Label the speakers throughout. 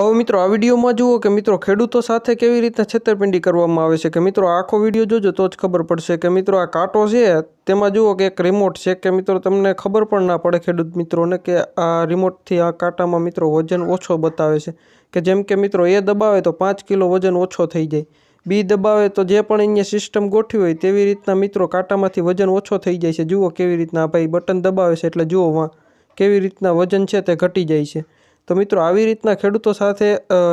Speaker 1: હવે મિત્રો, આ વિડીયોમાં જુઓ કે મિત્રો, ખેડૂતો સાથે કેવી રીતના છેતરપિંડી કરવામાં આવે છે કે મિત્રો, આખો વીડિયો જોજો તો જ ખબર પડશે કે મિત્રો, આ કાંટો છે, તેમાં જુઓ કે એક રિમોટ છે કે મિત્રો, તમને ખબર પણ ના પડે ખેડૂત મિત્રોને કે આ રિમોટથી આ કાંટામાં મિત્રો વજન ઓછો બતાવે છે. કે જેમ કે મિત્રો, એ દબાવે તો પાંચ કિલો વજન ઓછો થઈ જાય. બી દબાવે તો જે પણ અહીંયા સિસ્ટમ ગોઠવી હોય તેવી રીતના મિત્રો કાંટામાંથી વજન ઓછો થઈ જાય છે. જુઓ કેવી રીતના ભાઈ બટન દબાવે છે, એટલે જુઓ કેવી રીતના વજન છે તે ઘટી જાય છે. તો મિત્રો, આવી રીતના ખેડૂતો સાથે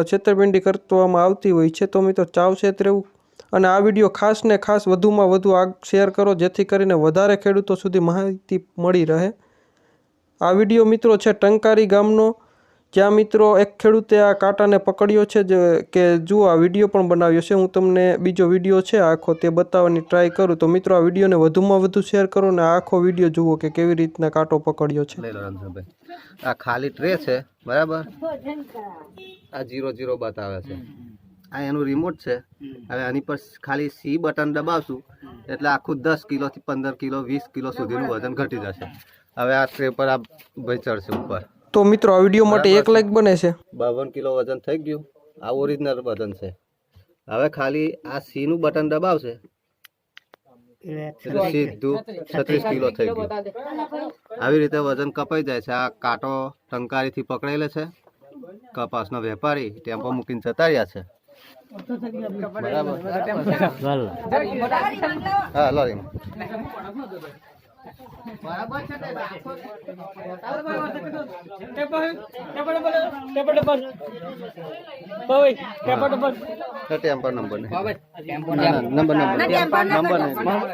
Speaker 1: છેતરપિંડી કરવામાં આવતી હોય છે, તો મિત્રો ચાવચેત રહેવું. અને આ વીડિયો ખાસ ને ખાસ વધુમાં વધુ આગ શેર કરો, જેથી કરીને વધારે ખેડૂતો સુધી માહિતી મળી રહે. આ વીડિયો મિત્રો છે ટંકારી ગામનો. જ્યાં મિત્રો, એક ખેડૂતે આ કાંટાને પકડ્યો છે જે કે જુઓ, આ વીડિયો પણ બનાવ્યો છે. હું તમને બીજો વીડિયો છે, આખો તે બતાવવાની ટ્રાય કરું. તો મિત્રો, આ વિડીયોને વધુમાં વધુ શેર કરો ને આખો વીડિયો જુઓ કે કેવી રીતના કાંટો પકડ્યો છે.
Speaker 2: આ ખાલી ટ્રે છે, બરાબર? આ જીરો જીરો બતાવે છે. આ એનું રિમોટ છે. હવે આની પર ખાલી સી બટન દબાવશું, એટલે આખું દસ કિલોથી પંદર કિલો, વીસ કિલો સુધીનું વજન ઘટી જશે. હવે આ ટ્રે પર આ ભાઈ ચડશે ઉપર.
Speaker 1: તો મિત્રો આ વીડિયો માટે એક લાઈક બને છે.
Speaker 2: બાવન કિલો વજન થઈ ગયું. આ ઓરિજિનલ વજન છે. હવે ખાલી આ સી નું બટન દબાવશે. એટલે સીધું છત્રીસ કિલો થઈ ગયું. આવી રીતે વજન કપાઈ જાય છે. આ કાંટો ટંકારીથી પકડેલો છે. કપાસનો વેપારી ટેમ્પો મૂકીને જતા રહ્યા છે. બરાબર. હા lorry tempo number number number. Number. Number. નહીં